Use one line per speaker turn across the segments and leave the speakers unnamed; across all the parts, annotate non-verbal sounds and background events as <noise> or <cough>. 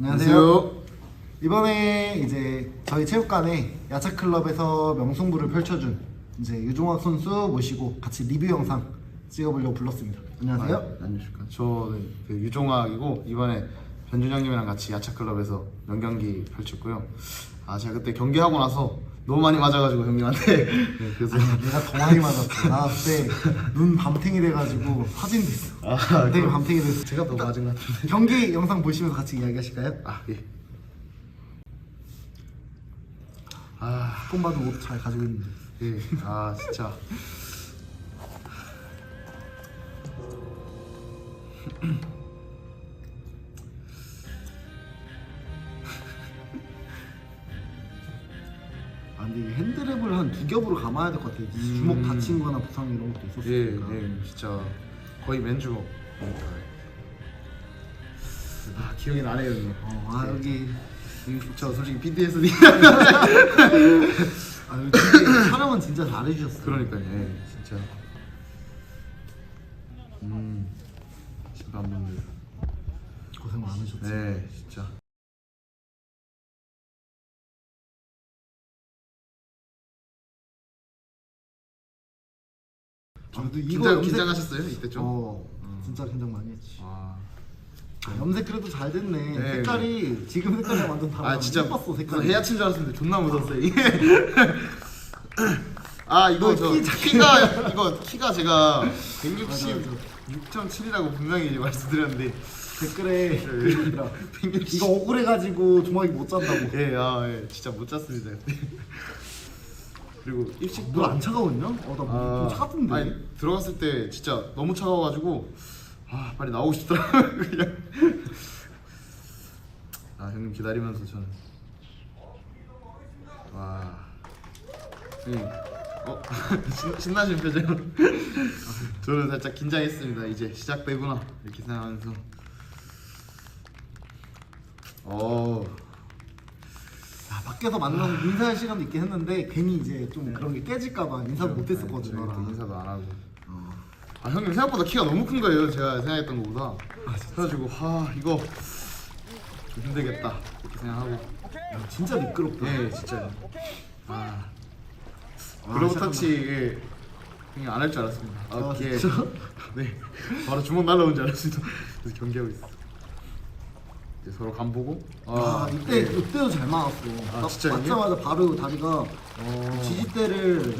안녕하세요. 이번에 이제 저희 체육관에 야차 클럽에서 명승부를 펼쳐준 이제 유종학 선수 모시고 같이 리뷰 영상 찍어보려고 불렀습니다. 안녕하세요.
아, 안녕하십니까. 저는 그 유종학이고 이번에 변준 형님이랑 같이 야차클럽에서 명경기 펼쳤고요. 아 제가 그때 경기하고 나서 너무 많이 맞아가지고 형님한테 <laughs> 네, 그래서
아니, 내가 더 많이 맞았어. 나 그때 눈 밤탱이 돼가지고 화진 됐어.
아, 그럼
밤탱이 됐어.
제가 더 맞은 것 같은데.
경기 영상 보시면서 같이 이야기하실까요?
아 예. 아
폰 봐도 옷 잘 가지고 있는데.
예. 아 진짜. <laughs>
근데 이게 핸드랩을 한 두 겹으로 감아야 될 것 같아. 주먹 다친 거나 부상 이런 것도
음. 예,
있었으니까.
예, 진짜 거의 맨주. 아 기억이 나네요, 형님.
어, 아 여기
저 솔직히 PTSD. <laughs>
아 촬영은 진짜 잘해주셨어.
그러니까요, 예, 진짜. 음, 심판분들.
고생 많으셨지.
네, 진짜.
저도 이거
긴장,
염색-
긴장하셨어요 이때 좀?
어, 진짜 긴장 많이 했지.
아,
아, 염색 그래도 잘 됐네.
네,
색깔이 지금 색깔이랑 완전 다르다.
아 진짜
예뻤어 색깔이.
해야친 줄 알았는데 존나 이게. <laughs> 아 이거
어, 저키 작게
키가 이거 키가 제가 <laughs>
맞아,
166.7이라고 분명히 말씀드렸는데
댓글에
네.
그러더라.
160. <laughs>
이거 억울해가지고 조막이 못 잔다고.
예, 아, 예, 진짜 못 잤습니다. 그때. 그리고 입식도
물안 차가웠냐? 어나좀 차던데.
아니 들어갔을 때 진짜 너무 차가워가지고 아 빨리 나오고 싶더라고요 <laughs> 그냥. 아 형님 기다리면서 저는 와 형님 어 <laughs> 신, 신나신 표정. <laughs> 저는 살짝 긴장했습니다. 이제 시작되구나 이렇게 생각하면서. 어.
아, 밖에서 만나서 인사할 시간도 있긴 했는데 괜히 이제 좀 그런 게 깨질까봐 인사도 못했었거든.
저희 또
너랑.
인사도 안 하고.
어.
아 형님 생각보다 키가 너무 큰 거예요. 제가 생각했던 것보다. 그래가지고 아 이거 좀 힘들겠다 이렇게 생각하고.
야, 진짜 미끄럽다.
네 진짜. 아
아, 잠깐만.
터치 예, 형님 안할 줄 알았습니다.
아,
오케이.
진짜? <laughs>
네 바로 주먹 날라온 줄 알았습니다. 그래서 경기하고 있어. 이제 서로 간 보고.
아, 이때
네.
이때도 잘 맞았어.
아,
딱
진짜 이게?
맞자마자 바로 다리가
어.
지지대를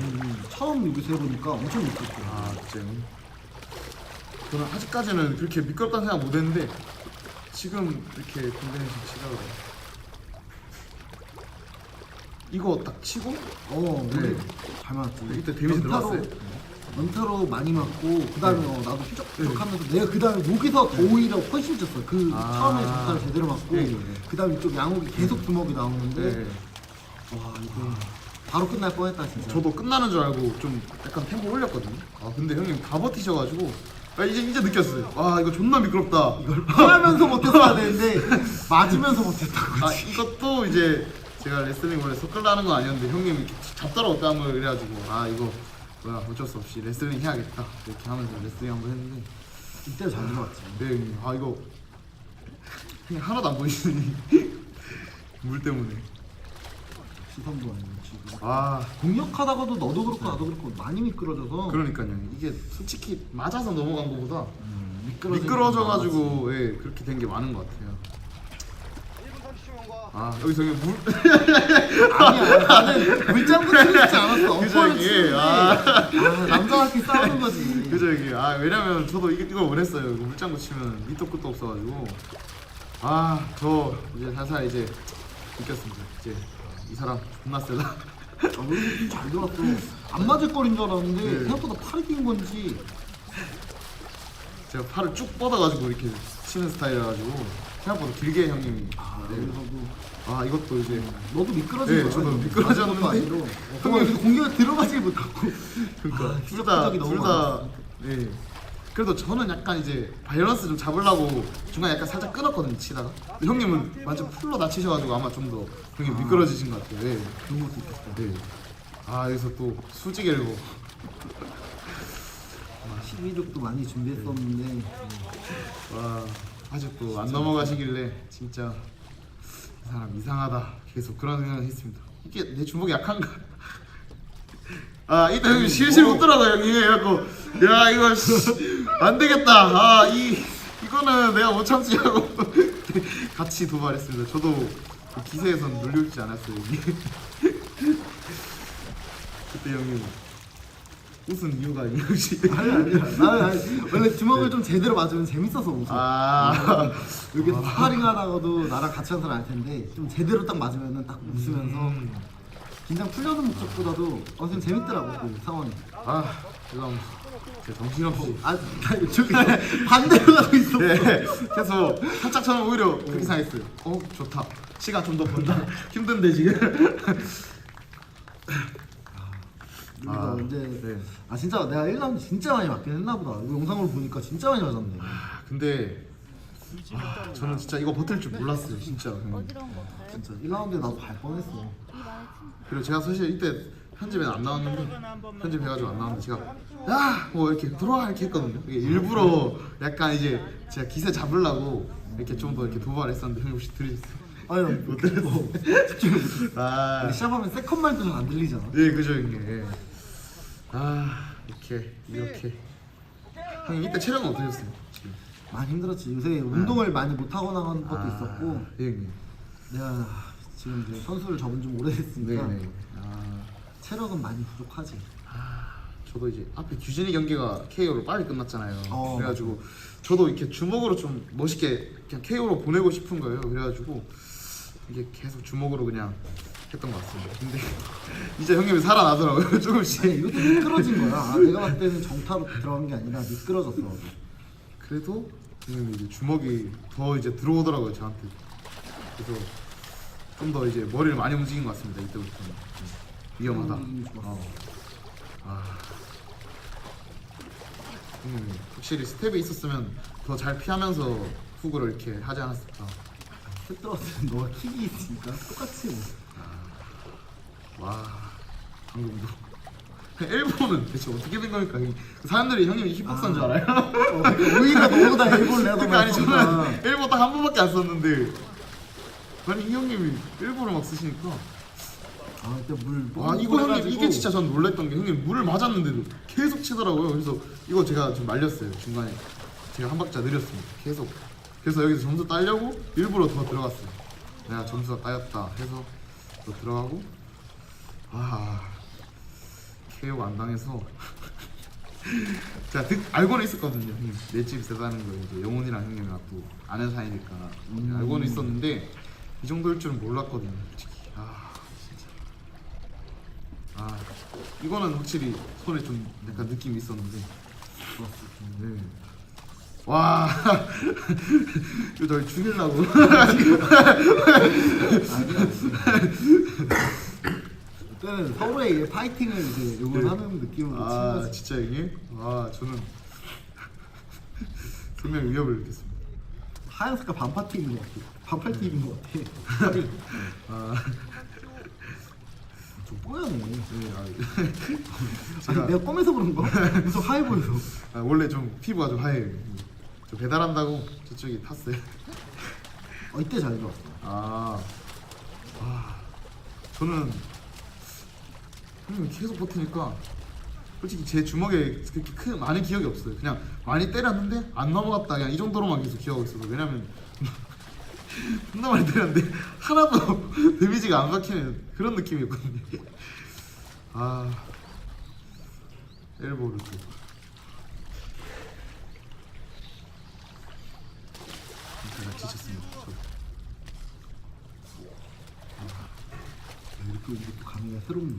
처음 여기서 해보니까 엄청 미끄럽고.
아 진짜. 저는 아직까지는 그렇게 미끄럽다는 생각 못했는데 지금 이렇게 콤비네이션 치다가 이거 딱 치고
어,
네.
네. 잘 맞았지.
이때 데미지
연타로-
들어갔어요?
연타로 많이 맞고 그 다음에 어, 나도
네.
휘적휘적하면서 내가 그 다음에 여기서 더 오히려 훨씬 쪘어. 그
아.
처음에 전타를 제대로 맞고
네, 네.
그 다음에 이쪽 양옥이 계속 주먹이 나오는데
네.
와 이거 바로 끝날 뻔했다 진짜.
저도 끝나는 줄 알고 좀 약간 템포 올렸거든요. 아 근데 형님 다 버티셔가지고 아, 이제 이제 느꼈어요. 와 이거 존나 미끄럽다.
이걸 피하면서 못했어야 되는데 맞으면서 못했다고.
아 이것도 이제 제가 레슬링 원래 섞으려 하는 건 아니었는데 형님이 이렇게 잡더라고 땀을 그래가지고 아 이거 뭐야 어쩔 수 없이 레슬링 해야겠다. 이렇게 하면서 레슬링 한번 했는데.
이때 잘 들어왔지.
네 형님. 아 이거 그냥 하나도 안 보이시니 <laughs> 물 때문에.
시선도 아니고 지금.
아.
공격하다가도 너도 그렇고 나도 그렇고 많이 미끄러져서.
그러니까요. 이게 솔직히 맞아서 넘어간 것보다
음, 미끄러지는
미끄러져가지고 예 그렇게 된 게 많은 것 같아요 아 여기서 그냥 물 <laughs>
아니야 나는 물장구 치고 싶지 않았어.
그죠,
어퍼를
이게.
치는데.
아.
아, 남자한테 싸우는 거지.
그죠 이게 아 왜냐면 저도 이거 이걸 원했어요. 이거 물장구 치면 밑도 끝도 없어가지고. 아 저 이제 살살 이제 느꼈습니다. 이제 이 사람 존나 세다.
아, 여기서 좀잘 들어왔어? 안 맞을 거린 줄 알았는데
네.
생각보다 팔이 뛴 건지.
제가 팔을 쭉 뻗어가지고 이렇게 치는 스타일이라가지고 생각보다 길게 형님이
아,
네.
여기서도
아 이것도 이제
너도 미끄러진
네,
거야
저도
맞은
미끄러졌는데.
것도 아니고. 여기서 공격에 들어가지 못하고
그러니까
아,
둘다
휘적휘적이 너무
둘다 네. 그래도 저는 약간 이제 밸런스 좀 잡으려고 중간에 약간 살짝 끊었거든요 치다가 근데 형님은 완전 풀로 낮추셔가지고 아마 좀 더 형님 미끄러지신 것 같아요 네.
그런 것도 있겠다
네. 아 여기서 또 수직엘보
아, 12족도 많이 준비했었는데
와 아직도 안 넘어가시길래 진짜 이 사람 이상하다 계속 그런 생각을 했습니다. 이게 내 주먹이 약한가? 아 이때 형님 실실 웃더라고 형님 그래갖고 야 이거 씨, 안 되겠다 아 이 이거는 내가 못 참지 하고 <laughs> 같이 도발했습니다. 저도 그 기세에선 눌려있지 않았어요. <laughs> 그때 형님 웃은 이유가 혹시
아니 아니야. 나는 아니, 원래 주먹을 좀 제대로 맞으면 재밌어서 웃어.
아
이렇게 스파링 하다가도 나랑 같이 한 사람 알 텐데 좀 제대로 딱 맞으면은 딱 웃으면서 긴장 풀려는 목적보다도 어좀 재밌더라고 그 상황이.
아, 이건 제 정신없이
아, 나 저기 반대로 가고 있어.
네, 계속 살짝 저는 오히려 그렇게 생각했어요. 어, 좋다. 시간 좀 더 번다. <laughs> 힘든데 지금.
우리가
아,
언제
네.
아 진짜 내가 1라운드 진짜 많이 맞긴 했나 보다. 이거 영상으로 보니까 진짜 많이 맞았네.
아, 근데 아, 저는 진짜 이거 버틸 줄 몰랐어요, 진짜. 음.
어지러운 거 없어요?
진짜 1라운드에 나도 갈 뻔했어.
그리고 제가 사실 이때 편집에는 안 나왔는데 편집해가지고 안 나왔는데 제가 야뭐 이렇게 들어와 이렇게 했거든요. 이게 일부러 약간 이제 제가 기세 잡으려고 이렇게 좀 더 이렇게 도발했었는데 형님 혹시 들으셨어요?
아니 못 들었어. 집중을 못했어.
아,
근데 시작하면 세컨 말도 잘 안 들리잖아.
네 그죠 형님. 아 이렇게 이렇게 형님 이때 체력은 어떠셨어요? 지금?
많이 힘들었지. 요새 운동을 많이 못 하고 나간 것도 있었고
네 형님.
내가 지금 이제 선수를 접은 좀 오래됐으니까
네네. 아
체력은 많이 부족하지.
저도 이제 앞에 규진이 경기가 KO로 빨리 끝났잖아요.
어.
그래가지고 저도 이렇게 주먹으로 좀 멋있게 그냥 KO로 보내고 싶은 거예요. 그래가지고 이게 계속 주먹으로 그냥 했던 것 같습니다. 근데 <laughs> 이제 형님이 살아나더라고요. <laughs> 조금씩.
이것도 미끄러진 거야. 아, 내가 봤을 때는 정타로 들어간 게 아니라 미끄러졌어.
그래도 형님이 이제 주먹이 더 이제 들어오더라고요 저한테. 그래서 좀 더 이제 머리를 많이 움직인 것 같습니다. 이때부터는 음, 위험하다.
음, 좋았어.
어. 아. 음, 확실히 스텝이 있었으면 더 잘 피하면서 후구를 이렇게 하지 않았을까.
셋 들어왔을 때 너가 킥이 있으니까 똑같이 뭐.
와, 방금도. 일본은 대체 어떻게 된 겁니까? 사람들이 형님이 힙박사인 줄 알아요?
어, 그러니까 오히려 너보다 일본 내가 더
그러니까 아니. 저는 일본 딱 한 번밖에 안 썼는데 아니 이 형님이 일본을 막 쓰시니까
아 그때 물. 와뽕
이거 형님 이게 진짜 전 놀랬던 게 형님 물을 맞았는데도 계속 치더라고요. 그래서 이거 제가 좀 말렸어요 중간에 제가 한 박자 느렸습니다. 계속 그래서 여기서 점수 따려고 일부러 더 들어갔어요. 내가 점수가 따였다 해서 더 들어가고 아 KO가 안 당해서 제가 듣, 알고는 있었거든요. 형님 내 집 세다는 거 이제 영훈이랑 형님이랑 또 아는 사이니까
음.
알고는 있었는데 이 정도일 줄은 몰랐거든요. 솔직히 아 진짜. 아 이거는 확실히 손에 좀 약간 느낌이 있었는데 네. 와 <laughs> 이거 저희 죽이려고 <laughs>
그때는 서로의 파이팅을 이제 응원하는 느낌으로
친아
거지.
진짜 이게 아 저는 <laughs> 분명 위협을 느꼈습니다
하얀 색깔 반팔 티 입은 것 같아. 반팔 티 입은 것 같아.
아,
좀 뽀얗네.
네, 아,
아니
제가
내가 껌에서 그런 거? 무슨 하얘 보여서. <laughs>
아, 원래 좀 피부가 좀 하얘요 저 배달한다고 저쪽이 탔어요
어 이때 잘 들어왔어.
아, 아 저는 형님 계속 버티니까 솔직히 제 주먹에 그렇게 큰 많은 기억이 없어요. 그냥 많이 때렸는데 안 넘어갔다 그냥 이 정도로만 계속 기억하고 있어서 왜냐면 <laughs> 존나 많이 때렸는데 하나도 <laughs> 데미지가 안 박히는 그런 느낌이었거든요. <laughs> 아 엘보를 또 지쳤습니다. 저.
이렇게 이게 또 감회가 새롭네.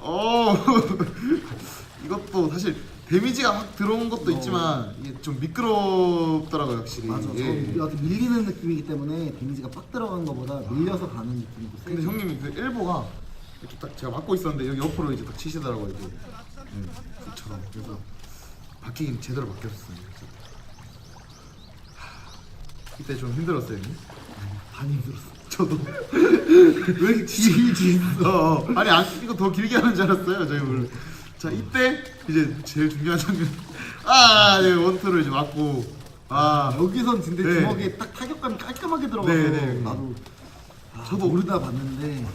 어 <laughs> 이것도 사실 데미지가 확 들어온 것도
어.
있지만 이게 좀 미끄럽더라고요 확실히.
맞아.
예.
저 밀리는 느낌이기 때문에 데미지가 빡 들어간 것보다 밀려서 가는 느낌도 세.
근데 형님이 그 엘보가 이렇게 딱 제가 맞고 있었는데 여기 옆으로 이제 딱 치시더라고요 이제 네, 이처럼 그래서 바뀌긴 제대로 바뀌었어요. 그래서. 하, 이때 좀 힘들었어요 형님.
많이 힘들었어.
저도 <laughs>
왜 이렇게 길지 있어?
아니 안, 이거 더 길게 하는 줄 알았어요 저희 오늘 자 이때 이제 제일 중요한 장면 아 네, 원투를 이제 맞고 아
여기선 진짜
네.
주먹에 딱 타격감이 깔끔하게 들어가서
네, 네.
나도 아,
저도
모르다 봤는데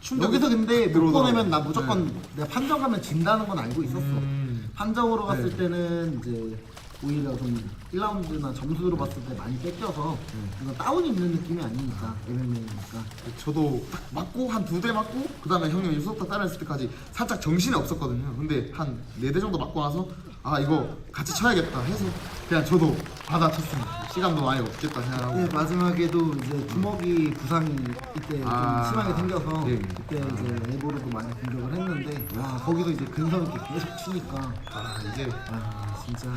충격이
여기서 근데 못. 보내면 나 무조건 내가 판정 가면 진다는 건 알고 있었어.
음.
판정으로 갔을
네.
때는 이제 오히려 좀 1라운드나 점수로 봤을 때 많이 뺏겨서 이건 다운이 있는 느낌이 아니니까 MMA니까.
저도 딱 맞고 한 두 대 맞고 그 다음에 형님 유속타 따라했을 때까지 살짝 정신이 없었거든요. 근데 한 네 대 정도 맞고 나서 아 이거 같이 쳐야겠다 해서 그냥 저도 받아 쳤습니다. 시간도 많이 없겠다 생각하고.
네, 마지막에도 이제 주먹이 부상이 이때
아.
좀 심하게 생겨서
네.
그때 이제 엘보로도 많이 공격을 했는데 와 거기서 이제 근성 있게 계속 치니까.
아 이제
아 진짜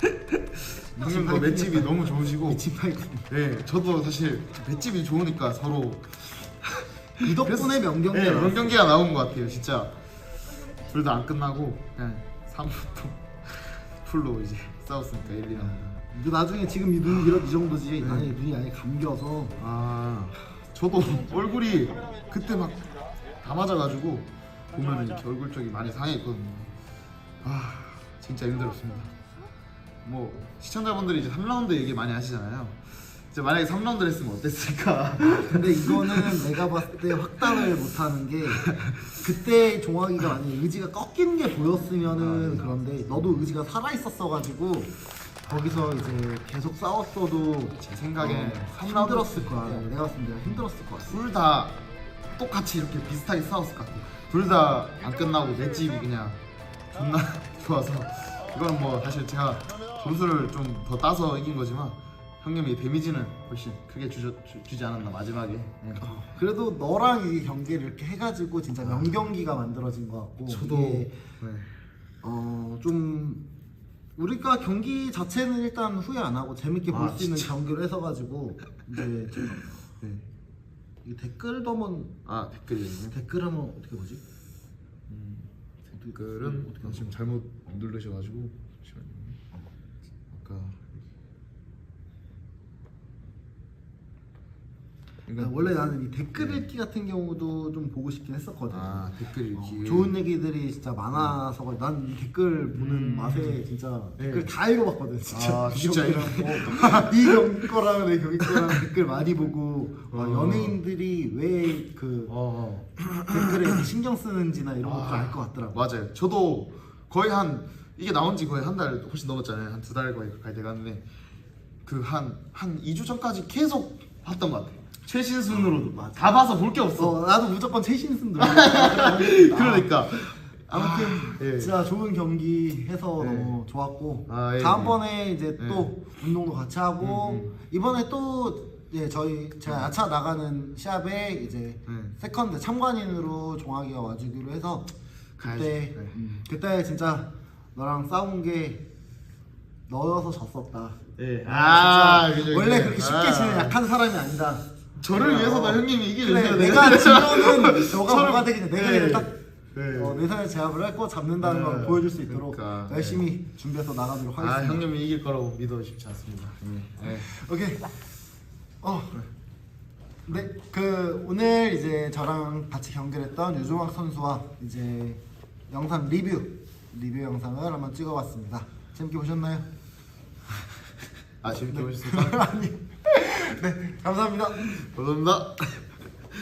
<laughs>
형님도 맷집이 너무 좋으시고.
파이팅
네 저도 사실 맷집이 좋으니까 서로
그 덕분에 명경기가
네,
나왔어.
그런 경기가 나온 것 같아요 진짜. 둘 다 안 끝나고 그냥 3부터 <laughs> 풀로 이제 싸웠으니까 1, 2라운드
이거 나중에 지금 이 눈이 이런 이 정도지 아니 눈이 아예 감겨서.
아 저도 <laughs> 얼굴이 그때 막 다 맞아가지고 보면은 이렇게 얼굴 쪽이 많이 상해있거든요. 아 진짜 힘들었습니다 뭐 시청자분들이 이제 3라운드 얘기 많이 하시잖아요 이제 만약에 3라운드를 했으면 어땠을까
근데 이거는 내가 봤을 때 확답을 못하는 게 그때 종학이가 만약에 의지가 꺾이는 게 보였으면은 그런데 너도 의지가 살아 있었어가지고 거기서 이제 계속 싸웠어도
제 생각에
어, 힘들었을 거야. 내가 봤을 때 내가 힘들었을 것 같아.
둘 다 똑같이 이렇게 비슷하게 싸웠을 것 같아요 둘다 안 끝나고 맷집이 그냥 존나 <laughs> 좋아서 이건 뭐 사실 제가 점수를 좀 더 따서 이긴 거지만 형님이 데미지는 훨씬 크게 주저, 주, 주지 않았나 마지막에 네.
그래도 너랑 이 경기를 이렇게 해가지고 진짜 명경기가 만들어진 것 같고
저도
이게
네.
어 좀 우리가 경기 자체는 일단 후회 안 하고 재밌게 볼
아,
수 있는
진짜.
경기를 해서가지고 이제 <laughs> 좀
네.
이 댓글도 한번
아 댓글이요
댓글 한번 어떻게 보지?
댓글은 지금 잘못 누르셔가지고 잠시만요 아까
나 원래 나는 이 댓글 읽기 같은 경우도 좀 보고 싶긴 했었거든.
네. 아 댓글
어,
읽기
좋은 얘기들이 진짜 많아서 난이 댓글 보는
음.
맛에 진짜
네.
댓글 다 읽어봤거든 진짜
아,
이
진짜요?
경기랑 <laughs> 이 경기 거랑 내 경기 거랑 댓글 많이 보고 와,
어.
연예인들이 왜그
어, 어.
댓글에 신경 쓰는지나 이런 것도
아,
알것 같더라고
맞아요. 저도 거의 한 이게 나온 지 거의 한 달 훨씬 넘었잖아요. 한 두 달 거의 가까이 돼가는데 그 한 한 2주 전까지 계속 봤던 것 같아요. 최신순으로도
맞아.
다 봐서 볼 게 없어.
어, 나도 무조건 들어 <laughs>
그러니까 아무튼 예.
진짜 좋은 경기 해서
네.
너무 좋았고
아, 예,
다음번에 이제
네.
또 운동도 같이 하고
음, 음.
이번에 또 예, 저희 제가 야차 나가는 시합에 이제
네.
세컨드 참관인으로 종학이가 와주기로 해서
가야죠.
그때
네.
음, 그때 진짜 너랑 싸운 게 너여서 졌었다.
예.
아,
아, 그죠,
원래. 그렇게 쉽게
아.
지는 약한 사람이 아니다.
저를 위해서 나 형님이 이기는
그래. 내가 지면은 너가
서로-
뭐가 되겠냐. 내가
네.
이제 딱
네.
어, 내 손에 제압을 할거 잡는다는
네.
걸 보여줄 수 있도록
그러니까,
열심히 준비해서 나가도록
아
하겠습니다.
형님이 이길 거라고 믿어 싶지 않습니다. 네.
오케이. 어. 네, 그 오늘 이제 저랑 같이 경기했던 유종학 선수와 이제 영상 리뷰 리뷰 영상을 한번 찍어봤습니다. 재밌게 보셨나요?
아 재밌게 보셨습니다. <laughs>
아니. 네, 감사합니다.
감사합니다.